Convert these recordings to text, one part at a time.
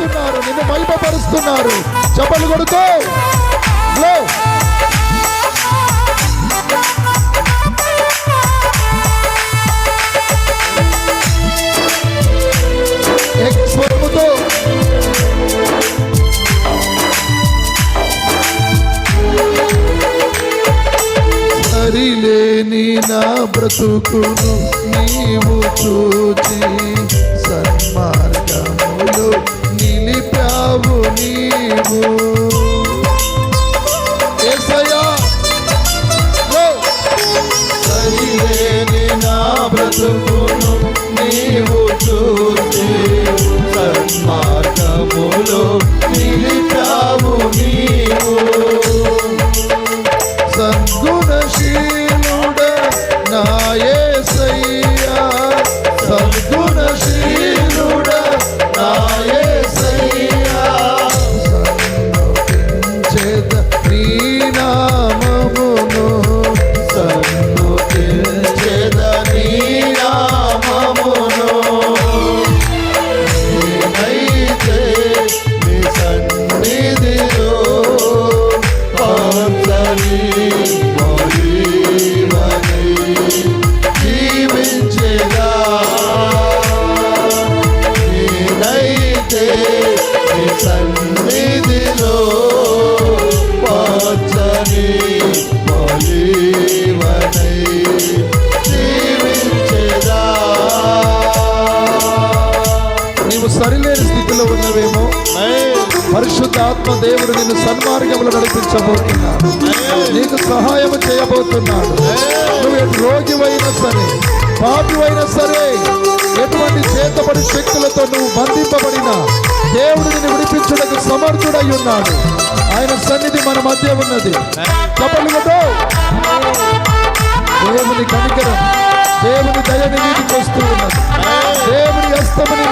కొడుతున్నారు నిన్ను మహిమపరుస్తున్నారు. చెప్పలు కొడుతూ. స్వరముతో సరిలేని నా బ్రతుకును నీవు చూచి సన్మార్గం నిలిపావు నీవు ఆత్మ దేవుడు నిన్ను సన్మార్గంలో నడిపించబోతున్నాడు. నీకు సహాయం చేయబోతున్నాడు. నువ్వు ఎటు రోగివైనా సరే పాపివైనా సరే ఎటువంటి చేతబడి శక్తులతో నువ్వు బంధింపబడినా దేవుడు నిన్ను విడిపించుటకు సమర్థుడై ఉన్నాడు. ఆయన సన్నిధి మన మధ్య ఉన్నది. దేవుని కనికరం దేవుని దయని మీదికి వస్తూ ఉన్నది. దేవుని హస్తముని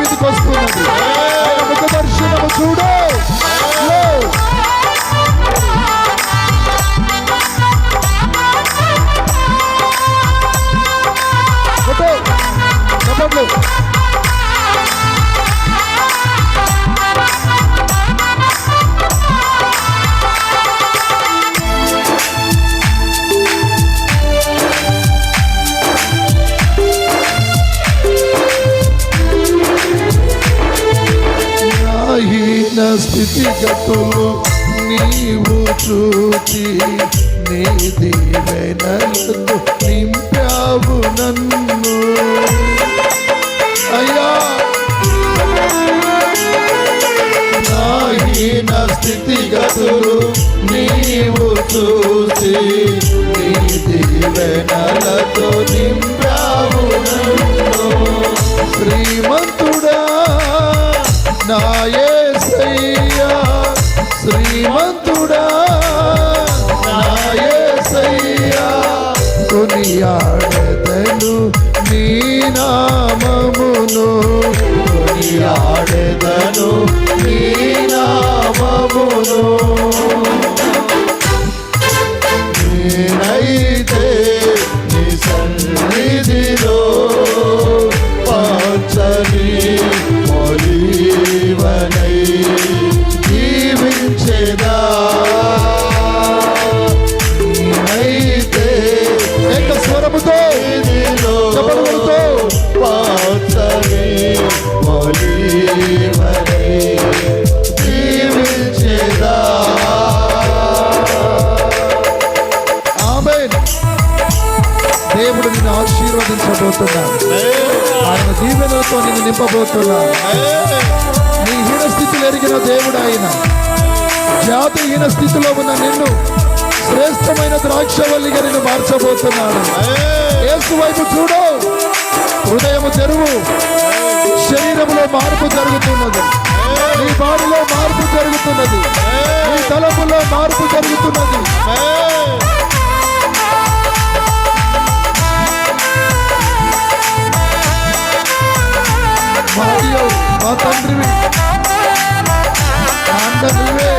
స్థితిగతులు నీవు చూచి నీ దీవెనలతో నింపావు నన్ను. అయ్యా నాహీన స్థితిగతులు నీవు చూసి నీ దీవెనలతో నింపావు yaar ఆశీర్వదించబోతున్నాను. ఆయన దీవెనలతో నేను నింపబోతున్నాను. నీ హీన స్థితిలో ఎరిగిన దేవుడు ఆయన జాతిహీన స్థితిలో ఉన్న నిన్ను శ్రేష్టమైన ద్రాక్షవల్లిగా నిన్ను మార్చబోతున్నాను. ఏసు వైపు చూడు. హృదయము తెరువు. శరీరంలో మార్పు జరుగుతున్నది. నీ బాడీలో మార్పు జరుగుతున్నది. నీ తలపులో మార్పు జరుగుతున్నది. మా తండ్రివి తండ్రివే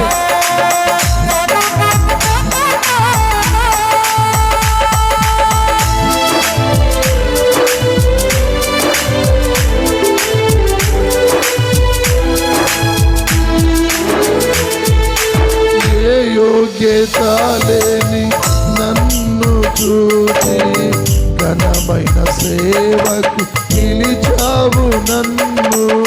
యోగ్యత లేని నన్ను చూసి ఘనమైన సేవకు నిలిచావు నన్ను.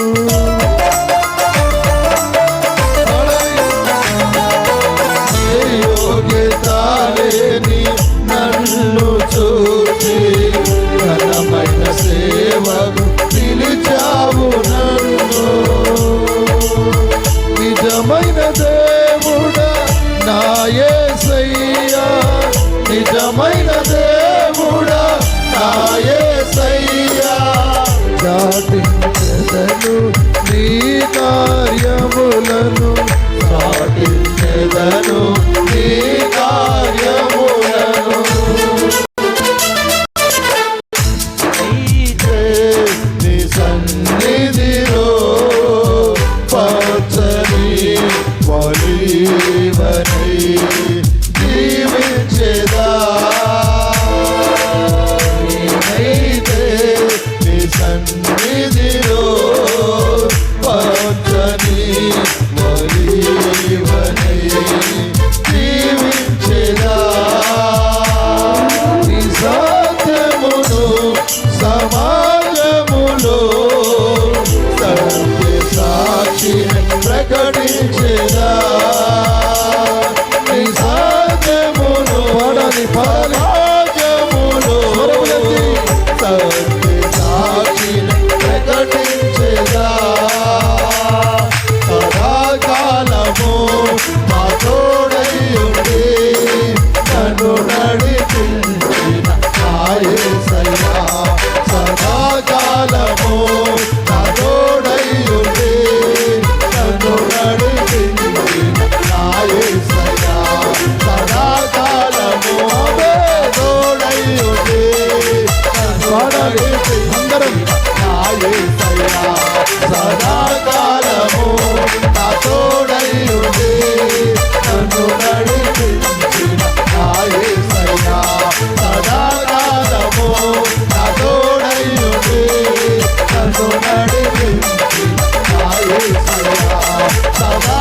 bow.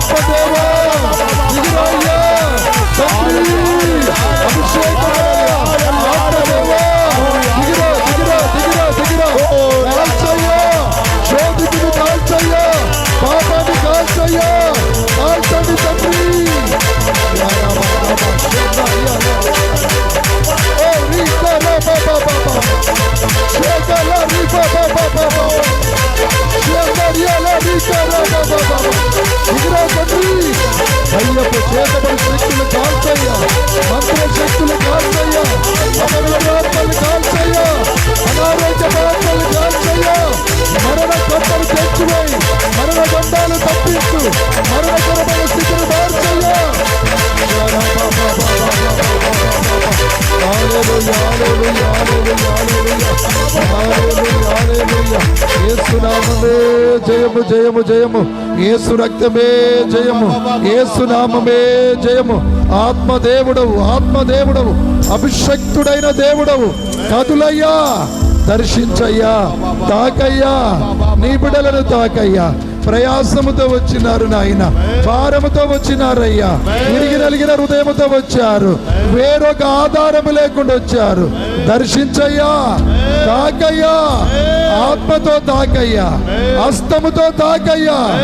I'm gonna జయము జయము జయము. ఏసు రక్తమే జయము. ఏసు నామమే జయము. ఆత్మదేవుడవు ఆత్మదేవుడవు. అభిషక్తుడైన దేవుడవు. కదులయ్యా దర్శించయ్యా తాకయ్యా నీ బిడలను తాకయ్యా. ప్రయాసముతో వచ్చినారు నాయన. భారముతో వచ్చినారయ్యా. విరిగి నలిగిన హృదయముతో వచ్చారు. వేరొక ఆధారము లేకుండా వచ్చారు. దర్శించయ్యా. తాకయ్యా. ఆత్మతో తాకయ్యా. అస్తముతో తాకయ్యా.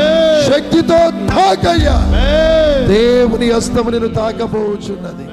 శక్తితో తాకయ్యా. దేవుని అస్తము నేను తాకపోవచ్చున్నది